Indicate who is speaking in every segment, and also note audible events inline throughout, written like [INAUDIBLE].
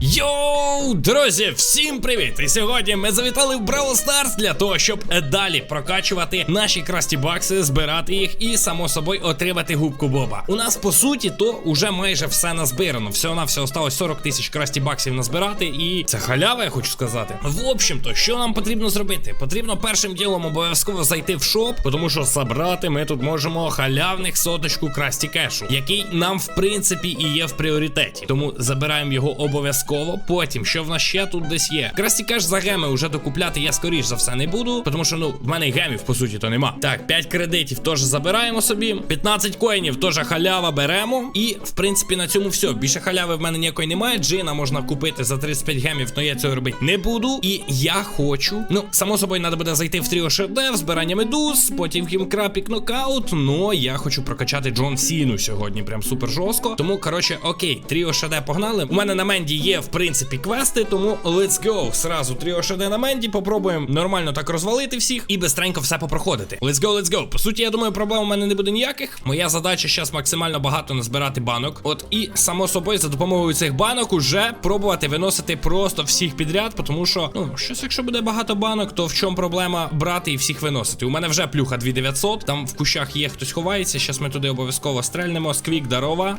Speaker 1: Йоу, друзі, всім привіт! І сьогодні ми завітали в Бравл Старс для того, щоб далі прокачувати наші красті бакси, збирати їх і, само собою, отримати губку Боба. У нас по суті то уже майже все назбирано. Всього на все осталось 40 тисяч красті баксів назбирати, і це халява, я хочу сказати. В общем-то, що нам потрібно зробити? Потрібно першим ділом обов'язково зайти в шоп, тому що забрати ми тут можемо халявних соточку красті кешу, який нам в принципі і є в пріоритеті. Тому забираємо його обов'язково. Потім, що в нас ще тут десь є. Красті кеш за геми вже докупляти я скоріш за все не буду, тому що ну в мене гемів по суті то нема. Так, 5 кредитів теж забираємо собі. 15 коїнів теж халява беремо. І в принципі на цьому все. Більше халяви в мене ніякої немає. Джина можна купити за 35 гемів, але я цього робити не буду. І я хочу. Ну, само собою, треба буде зайти в тріо шедев, збирання медуз, потім хімкрапік нокаут. Ну я хочу прокачати Джон Сіну сьогодні. Прям супер жорстко. Тому, коротше, окей, тріо ШД погнали. У мене на Менді є, в принципі, квести, тому let's go. Сразу тріо ШД на Менді. Попробуємо нормально так розвалити всіх і бистренько все попроходити. Let's go, let's go. По суті, я думаю, проблем у мене не буде ніяких. Моя задача зараз максимально багато назбирати банок. От і само собою за допомогою цих банок уже пробувати виносити просто всіх підряд, тому що, ну, щось, якщо буде багато банок, то в чому проблема брати і всіх виносити? У мене вже плюха 2900, там в кущах є хтось ховається. Зараз ми туди обов'язково стрельнемо. Сквік, дарова.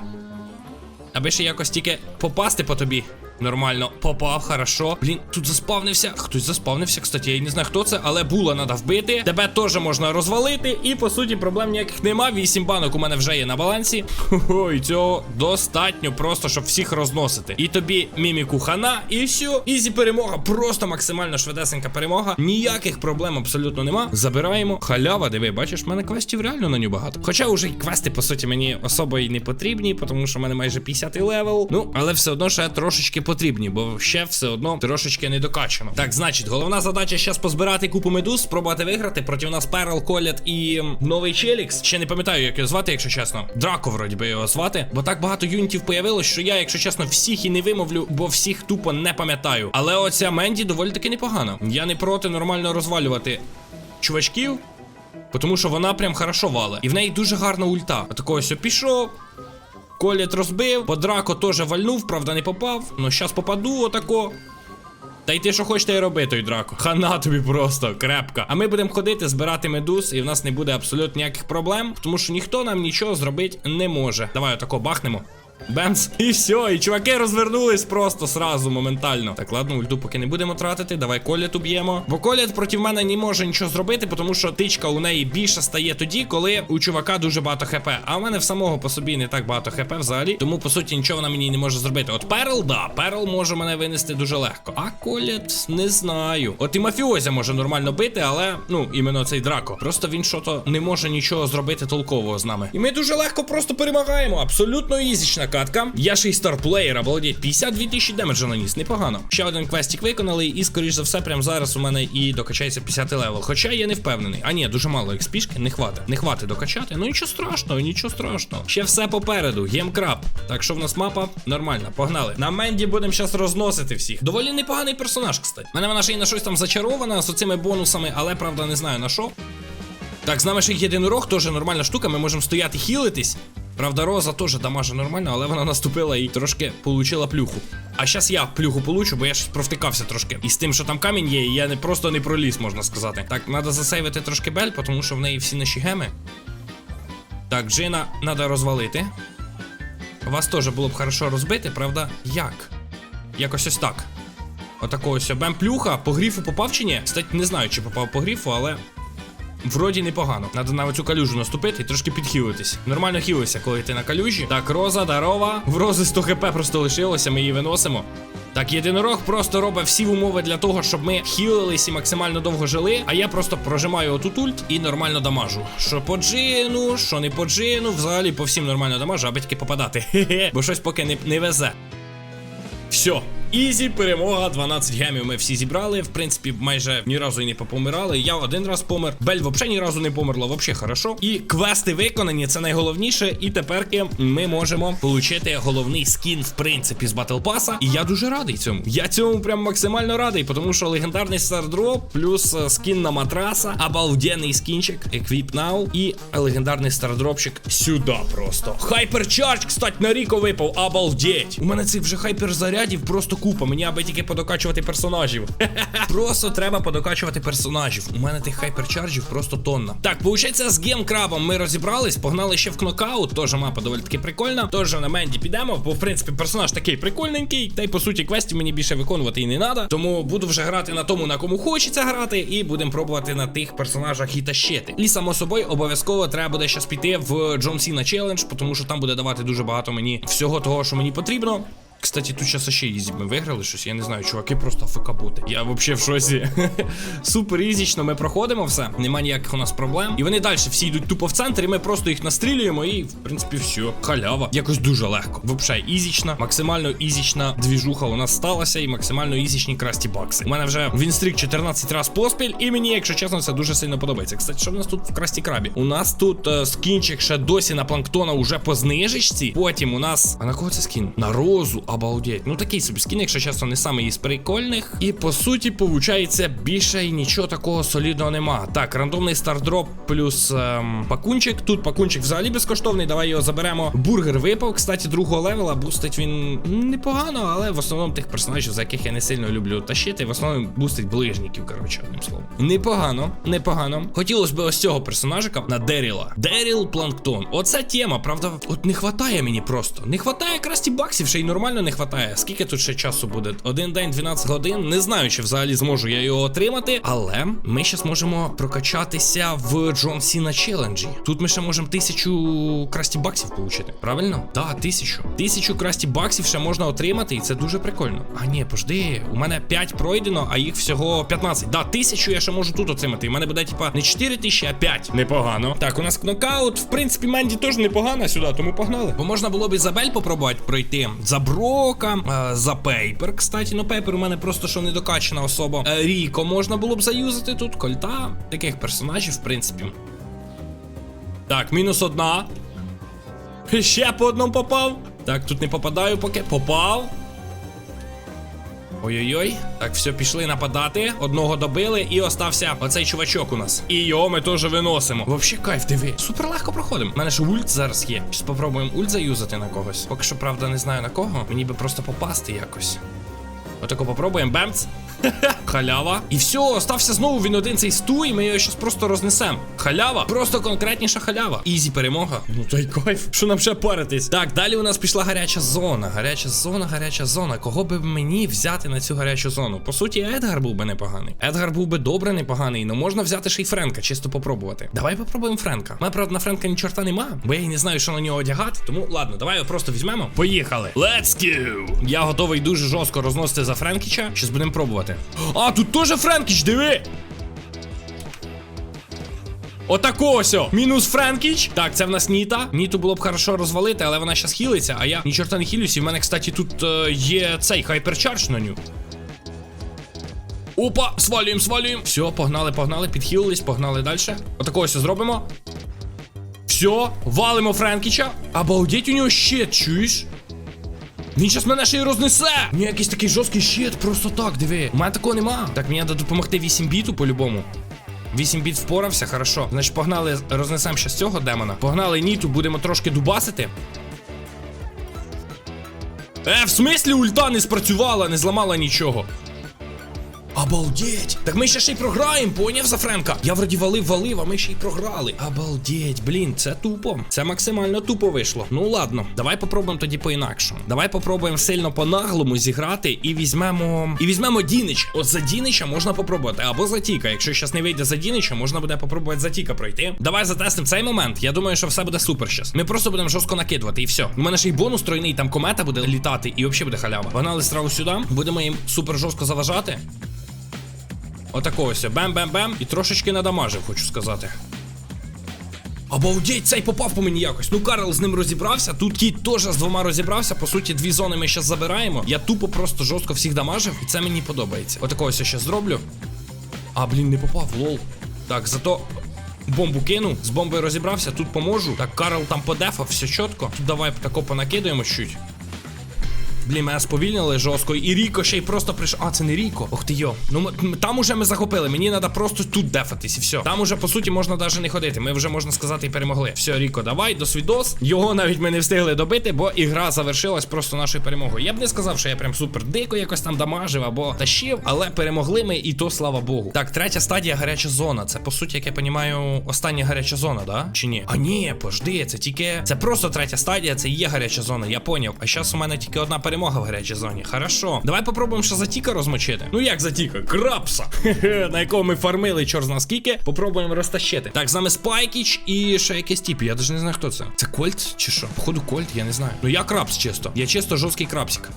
Speaker 1: Аби ще якось тільки попасти по тобі. Нормально, попав, хорошо. Блін, тут заспавнився. Хтось заспавнився, кстати, я не знаю, хто це, але була треба вбити. Тебе теж можна розвалити. І по суті, проблем ніяких нема. Вісім банок у мене вже є на балансі. І цього достатньо, просто щоб всіх розносити. І тобі міміку хана, і все. Ізі перемога. Просто максимально швидесенька перемога. Ніяких проблем абсолютно нема. Забираємо. Халява, диви, бачиш, в мене квестів реально на нього багато. Хоча уже й квести, по суті, мені особо і не потрібні, тому що в мене майже 50 левел. Ну, але все одно ще трошечки потрібні, бо ще все одно трошечки не докачано. Так, значить, головна задача зараз позбирати купу медуз, спробувати виграти. Проти нас Перл, Колят і новий Челікс. Ще не пам'ятаю, як його звати, якщо чесно. Драко, вроді би його звати. Бо так багато юнітів появилось, що я, якщо чесно, всіх і не вимовлю, бо всіх тупо не пам'ятаю. Але оця Менді доволі таки непогана. Я не проти нормально розвалювати чувачків. Тому що вона прям хорошо вале. І в неї дуже гарна ульта. Отакого ось пішов. Коліт розбив, по драко теж вальнув, правда, не попав. Ну, щас попаду отако. Та й ти що хочете і роби, той драко. [LAUGHS] Хана тобі просто крепка. А ми будемо ходити, збирати медуз, і в нас не буде абсолютно ніяких проблем, тому що ніхто нам нічого зробити не може. Давай отако бахнемо. Бемс, [LAUGHS] і все, і чуваки розвернулись просто сразу, моментально. Так, ладно, ульту поки не будемо тратити. Давай колят уб'ємо. Бо колят проти мене не може нічого зробити, тому що тичка у неї більше стає тоді, коли у чувака дуже багато хп. А у мене в самого по собі не так багато хп взагалі. Тому по суті нічого вона мені не може зробити. От Перл, да, Перл може мене винести дуже легко. А колят не знаю. От і мафіозя може нормально бити, але ну іменно цей драко. Просто він що-то не може нічого зробити толкового з нами. І ми дуже легко просто перемагаємо. Абсолютно ізічна катка. Я ще й старплеєр, обалдеть. 52 тисячі демеджа наніс, непогано. Ще один квестик виконали, і скоріш за все, прямо зараз у мене і докачається 50 левел. Хоча я не впевнений. А ні, дуже мало експішки, не хватить. Не хватить докачати. Ну нічого страшного, нічого страшного. Ще все попереду. Гемкраб. Так що в нас мапа нормальна. Погнали. На Менді будемо зараз розносити всіх. Доволі непоганий персонаж, кстати. Мене вона ще й на щось там зачарована з оцими бонусами, але правда не знаю на що. Так, з нами ще єдинорог, теж нормальна штука, ми можемо стояти хілитись. Правда, Роза теж дамаже нормально, але вона наступила і трошки получила плюху. А зараз я плюху получу, бо я ж провтикався трошки. І з тим, що там камінь є, я не просто не проліз, можна сказати. Так, треба засейвити трошки бель, тому що в неї всі наші геми. Так, Джина треба розвалити. Вас теж було б хорошо розбити, правда, як? Якось ось так. Отакого ось бем плюха. По гріфу попав чи ні? Кстати, не знаю, чи попав по гріфу, але. Вроді непогано. Надо на цю калюжу наступити і трошки підхилитись. Нормально хилися, коли ти на калюжі. Так, роза, дарова. В рози 100 хп просто лишилося, ми її виносимо. Так, єдинорог просто робить всі умови для того, щоб ми хілились і максимально довго жили. А я просто прожимаю отут ульт і нормально дамажу. Що по джину, що не по джину, взагалі по всім нормально дамажу, аби тільки попадати. [LAUGHS] Хе-хе, бо щось поки не, не везе. Все. Ізі, перемога, 12 гемів ми всі зібрали. В принципі, майже ні разу не попомирали. Я один раз помер. Бель взагалі ні разу не померла, взагалі хорошо. І квести виконані, це найголовніше. І тепер ми можемо отримати головний скін, в принципі, з Battle Pass. І я дуже радий цьому. Я цьому прям максимально радий, тому що легендарний стардроп, плюс е, скін на матраса, обалденний скінчик, Equip Now і легендарний стардропчик сюди просто. Хайперчардж, кстати, на Ріко випав, обалдеть. У мене цих вже хайперзарядів просто купа. Мені аби тільки подокачувати персонажів. [LAUGHS] Просто треба подокачувати персонажів. У мене тих хайперчарджів просто тонна. Так, виходить, з гемкрабом ми розібрались, погнали ще в кнокаут. Теж мапа доволі таки прикольна. Теж на Менді підемо, бо в принципі персонаж такий прикольненький. Та й по суті квестів мені більше виконувати і не треба. Тому буду вже грати на тому, на кому хочеться грати, і будемо пробувати на тих персонажах і тащити. І само собою обов'язково треба буде щас піти в Джон Сіна челендж, тому що там буде давати дуже багато мені всього того, що мені потрібно. Кстати, тут зараз ще ізі ми виграли щось. Я не знаю, чуваки просто АФК бути. Я взагалі в шоці. [LAUGHS] Супер ізічно ми проходимо все. Нема ніяких у нас проблем. І вони далі всі йдуть тупо в центр, і ми просто їх настрілюємо, і в принципі все. Халява. Якось дуже легко. Взагалі ізічна, максимально ізічна двіжуха у нас сталася, і максимально ізічні красті бакси. У мене вже Вінстрік 14 раз поспіль, і мені, якщо чесно, це дуже сильно подобається. Кстати, що в нас тут в красті крабі? У нас тут е, скінчик ще досі на планктона уже по знижечці. Потім у нас. А на кого це скін? На розу, обалдеть. Ну такий собі скін, якщо чесно, не самий із прикольних. І по суті, получається, більше і нічого такого солідного нема. Так, рандомний стардроп плюс ем, пакунчик. Тут пакунчик взагалі безкоштовний. Давай його заберемо. Бургер випав. Кстати, другого левела. Бустить він непогано, але в основному тих персонажів, за яких я не сильно люблю тащити, в основному бустить ближників, коротше, одним словом. Непогано, непогано. Хотілося б ось цього персонажика на Деріла. Деріл Планктон. Оця тема, правда, от не хватає мені просто. Не хватає якраз ті баксів, ще й нормально не хватає. Скільки тут ще часу буде? Один день, 12 годин. Не знаю, чи взагалі зможу я його отримати, але ми ще зможемо прокачатися в Джон Сіна челенджі. Тут ми ще можемо тисячу красті баксів отримати. Правильно? Так, тисячу. Тисячу красті баксів ще можна отримати, і це дуже прикольно. А ні, пожди, у мене 5 пройдено, а їх всього 15. Да, тисячу я ще можу тут отримати. І в мене буде, типа, не 4 тисячі, а 5. Непогано. Так, у нас кнокаут. В принципі, Менді теж непогана сюди, тому погнали. Бо можна було б і Забель попробувати пройти. За Брока, е, за Пейпер. Кстати, ну Пейпер у мене просто що недокачана особа. Е, Ріко можна було б заюзати тут. Кольта. Таких персонажів, в принципі. Так, мінус одна. Ще по одному попав. Так, тут не попадаю поки. Попав. Ой-ой-ой. Так, все, пішли нападати. Одного добили, і остався оцей чувачок у нас. І його ми теж виносимо. Вообще кайф, диви. Супер легко проходимо. У мене ж ульт зараз є. Щас спробуємо ульт заюзати на когось. Поки що, правда, не знаю на кого. Мені би просто попасти якось. Отако попробуємо. Бемц. Халява. І все, остався знову він один цей сту, і ми його зараз просто рознесемо. Халява. Просто конкретніша халява. Ізі перемога. Ну та й кайф. Що нам ще паритись? Так, далі у нас пішла гаряча зона. Гаряча зона, гаряча зона. Кого би мені взяти на цю гарячу зону? По суті, Едгар був би непоганий. Едгар був би добре непоганий, але можна взяти ще й Френка, чисто попробувати. Давай попробуємо Френка. Мене, правда, на Френка ні чорта нема, бо я й не знаю, що на нього одягати. Тому ладно, давай його просто візьмемо. Поїхали. Let's go! Я готовий дуже жорстко розносити за Френкіча. Щас будемо пробувати. А, тут теж Френкіч, диви! Отако. Мінус Френкіч. Так, це в нас Ніта. Ніту було б хорошо розвалити, але вона зараз хілиться, а я ні не хілюсь. І в мене, кстати, тут е, є цей хайперчардж на ню. Опа, свалюємо, свалюємо. Все, погнали, погнали, підхилились, погнали далі. Отако ось зробимо. Все, валимо Френкіча. Обалдеть, у нього щит, чуєш? Він щас мене ще й рознесе. Ні, якийсь такий жорсткий щит, просто так, диви. У мене такого нема. Так, мені треба допомогти 8 біту по-любому. 8 біт впорався, хорошо. Значить, погнали, рознесемо ще з цього демона. Погнали ніту, будемо трошки дубасити. Е, в смислі ульта не спрацювала, не зламала нічого. Обалдеть! Так ми ще ще й програємо, поняв за Френка? Я вроді валив, валив, а ми ще й програли. Обалдеть, блін, це тупо. Це максимально тупо вийшло. Ну ладно, давай попробуємо тоді по-інакшому. Давай попробуємо сильно по-наглому зіграти і візьмемо. І візьмемо Дінич. От за Дінича можна попробувати. Або за Тіка. Якщо щас не вийде за Дінича, можна буде попробувати за Тіка пройти. Давай затестимо цей момент. Я думаю, що все буде супер щас. Ми просто будемо жорстко накидувати і все. У мене ще й бонус тройний, там комета буде літати, і взагалі буде халява. Погнали сразу сюди. Будемо їм супер жорстко заважати. Отако ось. Бем-бем-бем. І трошечки надамажив, хочу сказати. Обалдеть, цей попав по мені якось. Ну, Карл з ним розібрався. Тут кіт теж з двома розібрався. По суті, дві зони ми зараз забираємо. Я тупо просто жорстко всіх дамажив, і це мені подобається. Отако ось я ще зроблю. А, блін, не попав, лол. Так, зато бомбу кинув, з бомбою розібрався, тут поможу. Так, Карл там подефав, все чітко. Тут давай тако понакидаємо чуть. Блін, мене сповільнили жорстко. І Ріко ще й просто прийшов. А, це не Ріко. Ох ти йо. Ну м- м- там уже ми захопили. Мені треба просто тут дефатись і все. Там уже по суті можна навіть не ходити. Ми вже можна сказати і перемогли. Все, Ріко, давай, до свідос. Його навіть ми не встигли добити, бо ігра завершилась просто нашою перемогою. Я б не сказав, що я прям супер дико якось там дамажив або тащив, але перемогли ми, і то слава Богу. Так, третя стадія гаряча зона. Це по суті, як я понімаю, остання гаряча зона, да? Чи ні? А ні, пожди, це тільки. Це просто третя стадія, це є гаряча зона, я поняв. А зараз у мене тільки одна перемога в гарячій зоні. Хорошо. Давай попробуємо ще затіка розмочити. Ну як затіка? Крапса. [LAUGHS] На якого ми фармили чор зна скільки. Попробуємо розтащити. Так, з нами Спайкіч і ще якийсь тип. Я навіть не знаю, хто це. Це Кольт чи що? Походу, Кольт, я не знаю. Ну я крапс чисто. Я чисто жорсткий крапсик.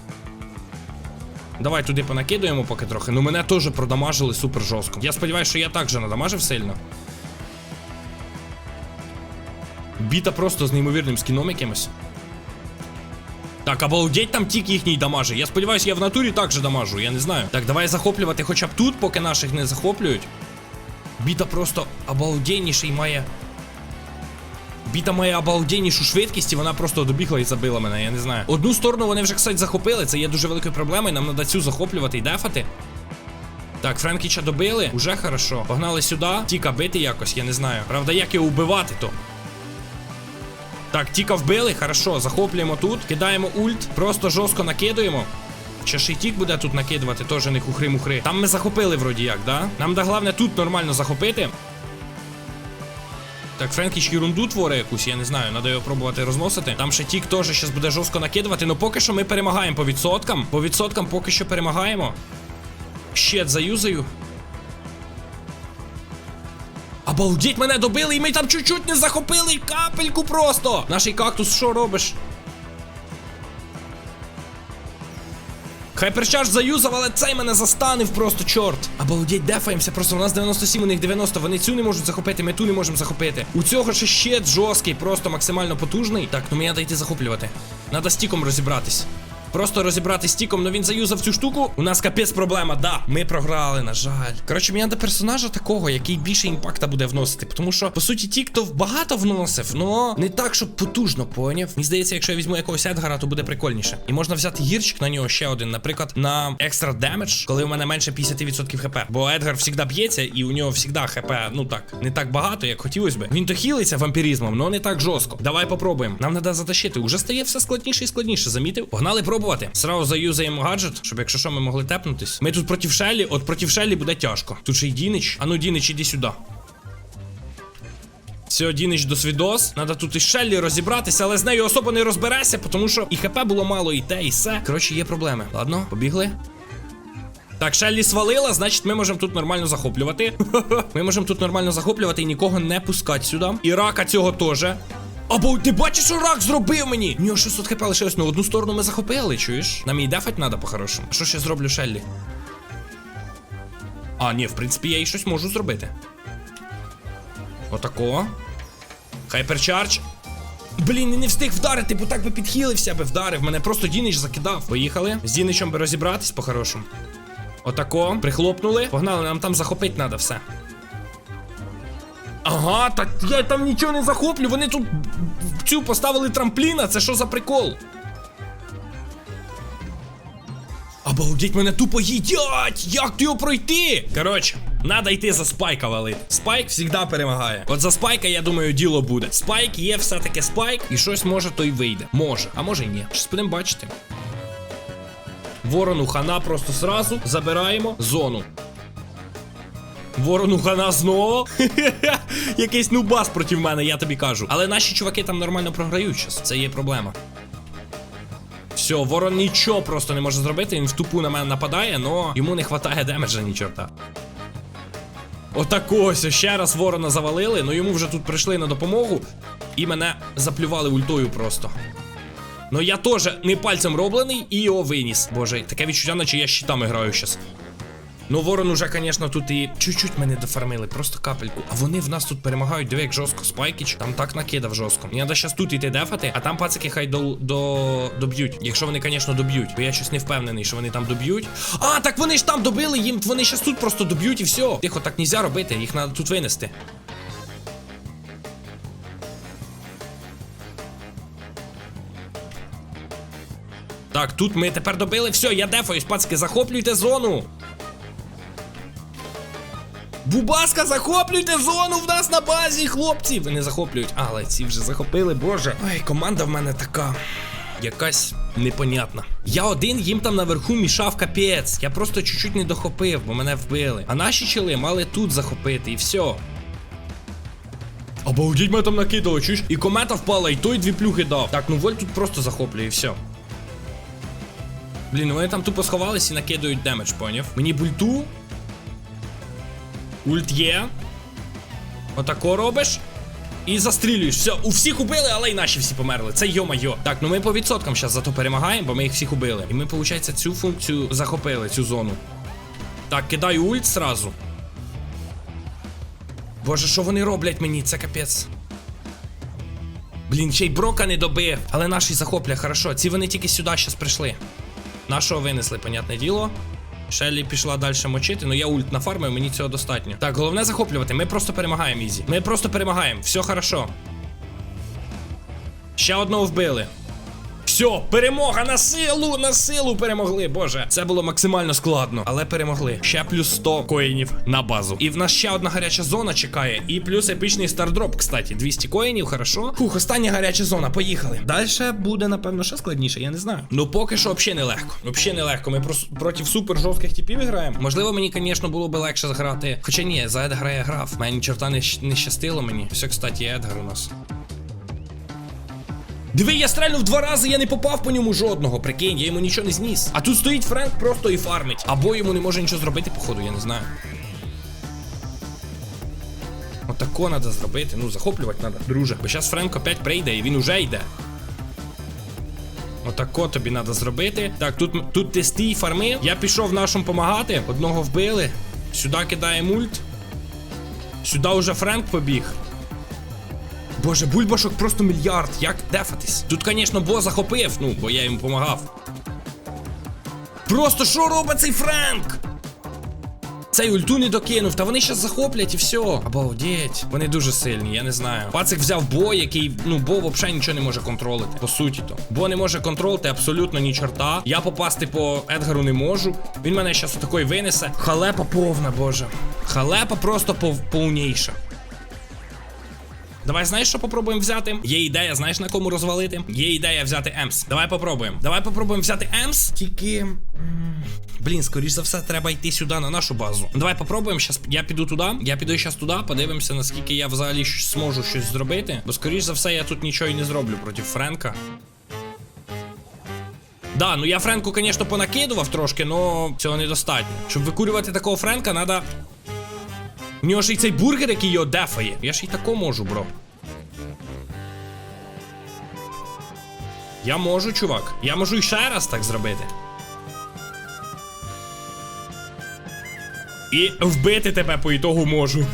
Speaker 1: Давай туди понакидуємо поки трохи. Ну мене теж продамажили супер жорстко. Я сподіваюся, що я так же надамажив сильно. Біта просто з неймовірним скіном якимось. Так, обалдеть там тік їхній дамажить. Я сподіваюся, я в натурі так же дамажу, я не знаю. Так, давай захоплювати хоча б тут, поки наших не захоплюють. Біта просто обалденніший має. Біта має обалденнішу швидкість, і вона просто добігла і забила мене, я не знаю. Одну сторону вони вже, кстати, захопили, це є дуже великою проблемою, нам треба цю захоплювати і дефати. Так, Френкіча добили, уже хорошо. Погнали сюди, Тіка бити якось, я не знаю. Правда, як його вбивати то? Так, Тіка вбили, хорошо, захоплюємо тут, кидаємо ульт, просто жорстко накидуємо. Ще ще тік буде тут накидувати, теж не хухри-мухри. Там ми захопили вроді як, да? Нам да головне тут нормально захопити. Так, Френкіч ерунду творить якусь, я не знаю, треба його пробувати розносити. Там ще тік теж зараз буде жорстко накидувати, але поки що ми перемагаємо по відсоткам. По відсоткам поки що перемагаємо. Щет заюзаю. Обалдіть, мене добили, і ми там чуть-чуть не захопили капельку просто. Наший кактус, що робиш? Хайперчарж заюзав, але цей мене застанив просто, чорт. Обалдеть, дефаємося, просто у нас 97, у них 90. Вони цю не можуть захопити, ми ту не можемо захопити. У цього ще щит жорсткий, просто максимально потужний. Так, ну мені треба йти захоплювати. Надо з тіком розібратись. Просто розібрати стіком, ну він заюзав цю штуку. У нас капець проблема, да. Ми програли, на жаль. Коротше, мені треба персонажа такого, який більше імпакта буде вносити. Тому що, по суті, тік то багато вносив, но не так, щоб потужно, поняв. Мені здається, якщо я візьму якогось Едгара, то буде прикольніше. І можна взяти гірчик на нього ще один, наприклад, на екстра демедж, коли у мене менше 50% хп. Бо Едгар завжди б'ється, і у нього завжди хп, ну так, не так багато, як хотілося би. Він то хілиться вампірізмом, але не так жорстко. Давай попробуємо. Нам треба затащити. Уже стає все складніше і складніше. Замітив? Погнали пробувати. Сразу заюзаємо гаджет, щоб якщо що, ми могли тепнутись. Ми тут проти Шелі, от проти Шелі буде тяжко. Тут ще й Дінич. А ну, Дінич, іди сюди. Все, Дінич до свідос. Надо тут із Шеллі розібратися, але з нею особо не розберешся, тому що і ХП було мало, і те, і все. Коротше, є проблеми. Ладно, побігли. Так, Шеллі свалила, значить, ми можемо тут нормально захоплювати. [LAUGHS] Ми можемо тут нормально захоплювати і нікого не пускати сюди. І рака цього теж. Або ти бачиш, що рак зробив мені? У нього 600 хп лишилось, ну одну сторону ми захопили, чуєш? Нам її дефать треба по-хорошому. Що ще зроблю Шеллі? А, ні, в принципі, я їй щось можу зробити. Отако. Хайперчардж. Блін, не встиг вдарити, бо так би підхилився би вдарив. Мене просто Дінич закидав. Поїхали. З Діничем би розібратись по-хорошому. Отако. Прихлопнули. Погнали, нам там захопити треба все. Ага, так я там нічого не захоплю. Вони тут цю поставили трампліна. Це що за прикол? Обалдеть, мене тупо їдять! Як ти його пройти? Коротше, надо йти за спайка валити. Спайк завжди перемагає. От за спайка, я думаю, діло буде. Спайк є все-таки спайк, і щось може то й вийде. Може, а може й ні. Щось будемо бачити. Ворону хана просто сразу забираємо зону. Ворону хана знову. [LAUGHS] Якийсь нубас проти мене, я тобі кажу. Але наші чуваки там нормально програють щас. Це є проблема. Все, ворон нічого просто не може зробити. Він в тупу на мене нападає, но йому не вистачає демеджа ні чорта. Отако ось ще раз ворона завалили, ну йому вже тут прийшли на допомогу і мене заплювали ультою просто. Ну я теж не пальцем роблений і його виніс. Боже, таке відчуття, наче я щитами граю щас. Ну, ворон уже, звісно, тут і чуть-чуть мене дофармили, просто капельку. А вони в нас тут перемагають, диви, як жорстко. Спайкіч там так накидав жорстко. Мені треба зараз тут іти дефати, а там пацики хай до, до, доб'ють. Якщо вони, звісно, доб'ють. Бо я щось не впевнений, що вони там доб'ють. А, так вони ж там добили, їм вони зараз тут просто доб'ють і все. Тихо, так нельзя робити, їх треба тут винести. Так, тут ми тепер добили. Все, я дефаюсь, пацки, захоплюйте зону. Бубаска, захоплюйте зону в нас на базі, хлопці! Вони захоплюють. Але ці вже захопили, боже. Ой, команда в мене така. Якась непонятна. Я один їм там наверху мішав капець. Я просто чуть-чуть не дохопив, бо мене вбили. А наші чили мали тут захопити, і все. Обалдіть мене там накидало, чуєш? І комета впала, і той дві плюхи дав. Так, ну Вольт тут просто захоплює, і все. Блін, ну вони там тупо сховались і накидають демедж, поняв? Мені бульту. Ульт є. Отако робиш. І застрілюєш. Все, у всіх убили, але й наші всі померли. Це йо-майо. Так, ну ми по відсоткам зараз зато перемагаємо, бо ми їх всіх убили. І ми, виходить, цю функцію захопили, цю зону. Так, кидаю ульт сразу. Боже, що вони роблять мені? Це капець. Блін, ще й брока не добив. Але наші захопля, хорошо. Ці вони тільки сюди щас прийшли. Нашого винесли, понятне діло. Шеллі пішла далі мочити, ну я ульт нафармив, мені цього достатньо. Так, головне захоплювати. Ми просто перемагаємо, Ізі. Ми просто перемагаємо. Все хорошо. Ще одного вбили. Все, перемога на силу, на силу перемогли. Боже, це було максимально складно, але перемогли. Ще плюс 100 коїнів на базу. І в нас ще одна гаряча зона чекає. І плюс епічний стардроп, кстати. 200 коїнів, хорошо. Фух, остання гаряча зона. Поїхали. Далі буде, напевно, ще складніше, я не знаю. Ну поки що взагалі не легко. Взагалі не легко. Ми проти супер жорстких типів граємо. Можливо, мені, звісно, було би легше зграти. Хоча ні, за Едгара я грав. Мені ні чорта не, не щастило мені. Все, кстати, Едгар у нас. Диви, я стрельнув два рази, я не попав по ньому жодного. Прикинь, я йому нічого не зніс. А тут стоїть Френк просто і фармить. Або йому не може нічого зробити, походу, я не знаю. Отако треба зробити. Ну, захоплювати треба, друже. Бо зараз Френк опять прийде і він уже йде. Отако тобі треба зробити. Так, тут, тут ти стій фарми. Я пішов нашим помагати. Одного вбили. Сюди кидає мульт. Сюди уже Френк побіг. Боже, бульбашок просто мільярд. Як дефатись? Тут, звісно, бо захопив, ну, бо я йому допомагав. Просто що робить цей Френк? Цей ульту не докинув, та вони щас захоплять і все. Обалдеть. Вони дуже сильні, я не знаю. Пацик взяв бо, який, ну, бо взагалі нічого не може контролити. По суті то. Бо не може контролити абсолютно ні чорта. Я попасти по Едгару не можу. Він мене щас отакої винесе. Халепа повна, боже. Халепа просто пов- повніша. Давай знаєш, що попробуємо взяти? Є ідея, знаєш на кому розвалити? Є ідея взяти Емс. Давай попробуємо. Давай попробуємо взяти Емс. Тільки. Блін, скоріш за все, треба йти сюди на нашу базу. Давай попробуємо. Щас я піду туди. Я піду зараз туди, подивимося, наскільки я взагалі зможу щось зробити. Бо скоріш за все, я тут нічого і не зроблю проти Френка. Да, ну я Френку, звісно, понакидував трошки, але цього недостатньо. Щоб викурювати такого Френка, треба. У нього ж і цей бургер, який його дефає. Я ж і тако можу, бро. Я можу, чувак. Я можу і ще раз так зробити. І вбити тебе по ітогу можу.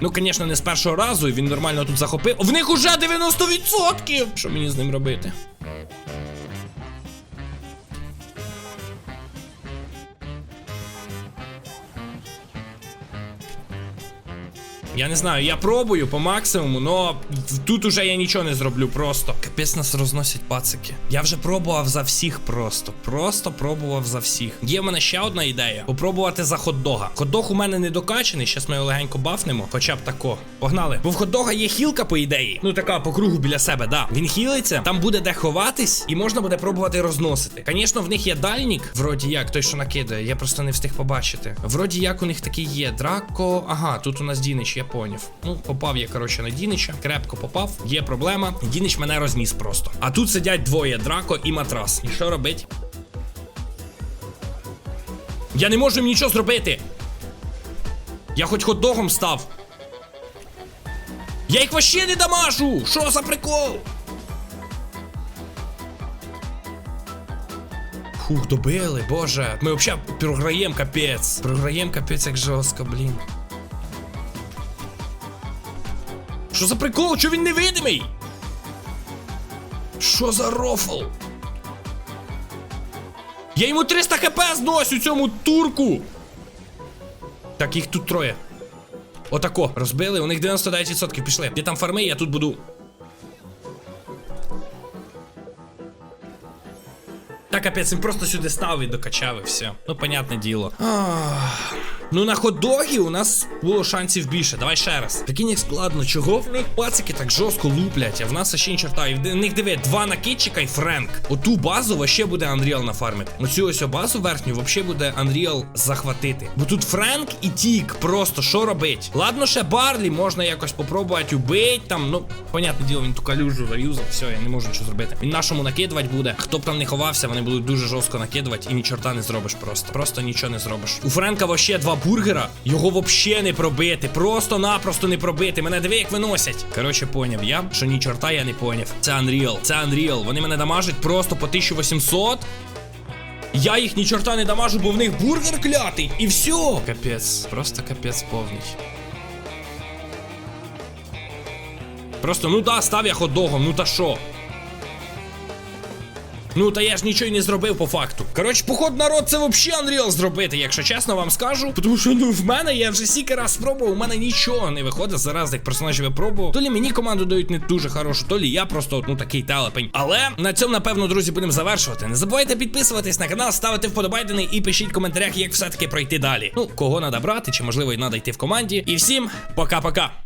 Speaker 1: Ну, звісно, не з першого разу, він нормально тут захопив. В них уже 90%! Що мені з ним робити? Я не знаю, я пробую по максимуму, но тут уже я нічого не зроблю просто. Капець нас розносять пацики. Я вже пробував за всіх просто. Просто пробував за всіх. Є в мене ще одна ідея: попробувати за хот-дога. Хот-дог у мене не докачаний, щас ми його легенько бафнемо, хоча б тако. Погнали. Бо в хот-дога є хілка, по ідеї. Ну така по кругу біля себе, да. Він хілиться, там буде де ховатись, і можна буде пробувати розносити. Звісно, в них є дальнік, вроді як, той, що накидає, я просто не встиг побачити. Вроді як у них такий є. Драко. Ага, тут у нас Дінич, я поняв. Ну, попав я, коротше, на Дінича. Крепко попав. Є проблема. Дінич мене розніс просто. А тут сидять двоє: Драко і матрас. І що робить? Я не можу їм нічого зробити. Я хоч хот-догом став. Я їх вообще не дамажу! Що за прикол? Фух, добили, боже. Ми взагалі програємо капець. Програємо капець як жорстко, блін. Що за прикол? Чого він невидимий? Що за рофл? Я йому 300 хп зносю цьому турку. Так, їх тут троє. Отако, розбили, у них 99% пішли. Де там фарми, я тут буду. Так капець, він просто сюди став і докачав і все. Ну, понятне діло. Ах. Ну на хот-догі у нас було шансів більше. Давай ще раз. Прикинь, як складно, чого в них пацики так жорстко луплять, а в нас ще ні черта. І в них диви, два накидчика і Френк. Оту базу вообще буде Unreal нафармити. Оцю ось базу верхню вообще буде Unreal захватити. Бо тут Френк і Тік. Просто що робить? Ладно, ще Барлі можна якось попробувати убити. Там, ну, понятне діло, він ту калюжу заюзав. Все, я не можу нічого зробити. Він нашому накидувати буде. Хто б там не ховався, вони будуть дуже жорстко накидувати і ні чорта не зробиш просто. Просто нічого не зробиш. У Френка вообще два бургера. Його вообще не пробити. Просто-напросто не пробити. Мене диви, як виносять. Коротше, поняв я, що ні чорта я не поняв. Це Unreal, це Unreal. Вони мене дамажать просто по 1800. Я їх ні чорта не дамажу, бо в них бургер клятий. І все. Капець, просто капець повний. Просто, ну да, став я хот-догом, ну та що? Ну, та я ж нічого й не зробив по факту. Коротше, поход народ, це взагалі Unreal зробити, якщо чесно вам скажу. Тому що ну в мене я вже стільки раз спробував, у мене нічого не виходить. Зараз як персонажів я пробував. То лі мені команду дають не дуже хорошу, то лі я просто ну такий телепень. Але на цьому, напевно, друзі, будемо завершувати. Не забувайте підписуватись на канал, ставити вподобайдени і пишіть в коментарях, як все-таки пройти далі. Ну, кого треба брати, чи можливо і треба йти в команді. І всім пока-пока.